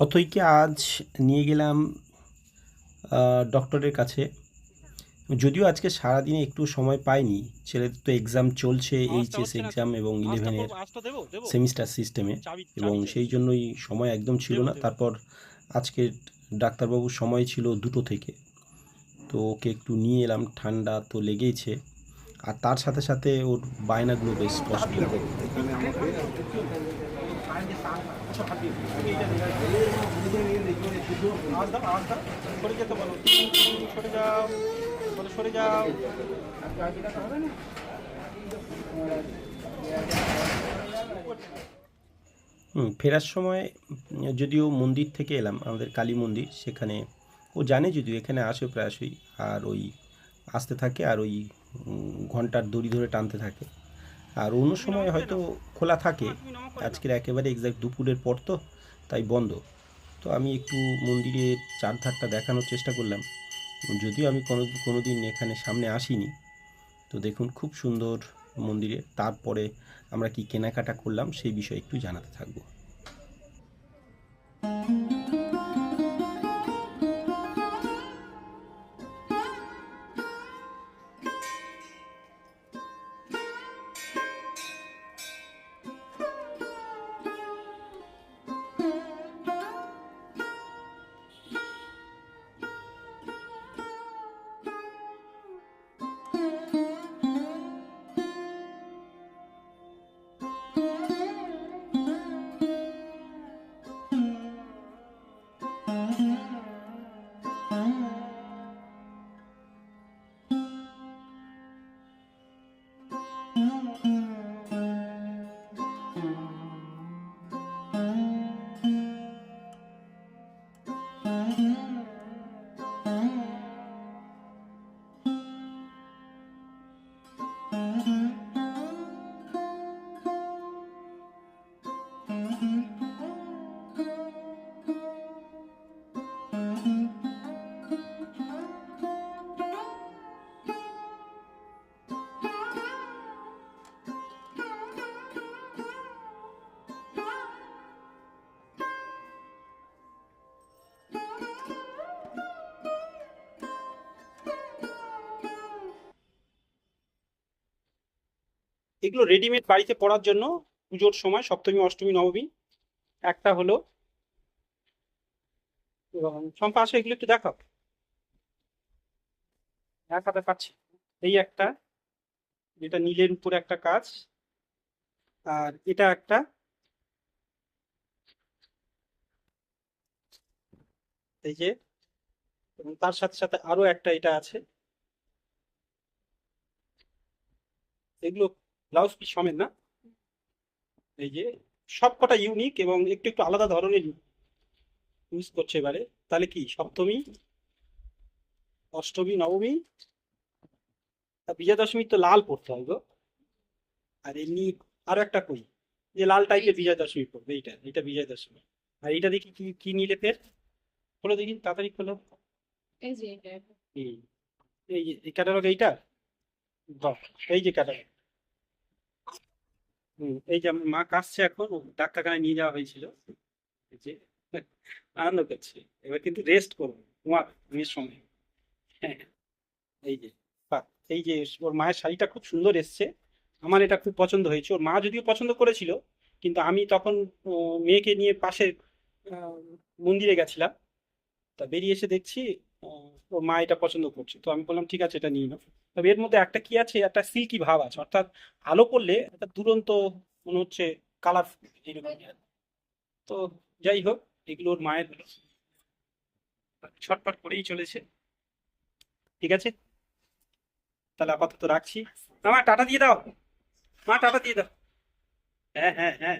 অথৈকে আজ নিয়ে গেলাম ডক্টরের কাছে। যদিও আজকে সারাদিনে একটু সময় পাইনি ছেলেদের তো এক্সাম চলছে এইচএস এক্সাম এবং ইলেভেনের সেমিস্টার সিস্টেমে এবং সেই জন্যই সময় একদম ছিল না। তারপর আজকে ডাক্তারবাবুর সময় ছিল দুটো থেকে। তো ওকে একটু নিয়ে এলাম ঠান্ডা তো লেগেইছে। আর তার সাথে সাথে ওর বায়নাগুলো বেশ স্পষ্ট ফেরার সময় যদিও মন্দির থেকে এলাম, আমাদের কালী মন্দির, সেখানে ও জানে যদিও এখানে আসে প্রায়শই, আর ওই আসতে থাকে, আর ওই ঘণ্টার দড়ি ধরে টানতে থাকে। আর অন্য সময় হয়তো খোলা থাকে, আজকের একেবারে এক্সাক্ট দুপুরের পর তো, তাই বন্ধ। তো আমি একটু মন্দিরের চারধারটা দেখানোর চেষ্টা করলাম। যদিও আমি কোনো কোনো দিন এখানে সামনে আসিনি। তো দেখুন, খুব সুন্দর মন্দিরে। তারপরে আমরা কি কেনাকাটা করলাম, সেই বিষয়ে একটু জানাতে থাকব। এগুলো রেডিমেড বাড়িতে পরার জন্য পুজোর সময় সপ্তমী, অষ্টমী, নবমী। একটা হলো সম্পা আসো এগুলো একটু দেখাও। দেখাতে এই একটা, যেটা নীলের উপরে একটা কাজ। আর এটা একটা, এই যে, এবং তার সাথে সাথে আরও একটা এটা আছে। এগুলো ব্লাউজ পিস সমেত না? এই যে সব কটা ইউনিক এবং একটু একটু আলাদা ধরনের ইউজ করছে এবারে। তাহলে কি? সপ্তমী অষ্টমী নবমী? বিজয়া দশমীর তো লাল পড়তে হবে গো। আর এমনি আরও একটা কই? যে লাল টাইপের বিজয়া দশমী পড়বে এইটা এইটা বিজয়া দশমী আর এইটা দেখি কি কি নিলে ফের? খোলো দেখি তাড়াতাড়ি খোলো। এই যে এটা এই এই যে এই ক্যাটালগ এইটা? এই যে ক্যাটালগ এই যে মা কাশছে এখন ডাক্তারখানায় নিয়ে যাওয়া হয়েছিল। যে, আনন্দ করছে। এবার কিন্তু রেস্ট করব তোমার মেয়ের সময়। হ্যাঁ এই যে এই যে ওর মায়ের শাড়িটা খুব সুন্দর এসছে। আমার এটা খুব পছন্দ হয়েছে। ওর মা যদিও পছন্দ করেছিল, কিন্তু আমি তখন মেয়েকে নিয়ে পাশে মন্দিরে গেছিলাম। তা বেরিয়ে এসে দেখছি ওর মা এটা পছন্দ করছে। তো আমি বললাম, ঠিক আছে, এটা নিয়ে নাও। তবে এর মধ্যে একটা কি আছে, একটা সিল্কি ভাব আছে। অর্থাৎ আলো পড়লে একটা দুরন্ত মনে হচ্ছে কালার এইরকম। তো যাই হোক, এগুলো ওর মায়ের ছটপট করেই চলেছে। ঠিক আছে? তাহলে আপাতত রাখছি। মা, টাটা দিয়ে দাও। মা, টাটা দিয়ে দাও। হ্যাঁ হ্যাঁ হ্যাঁ।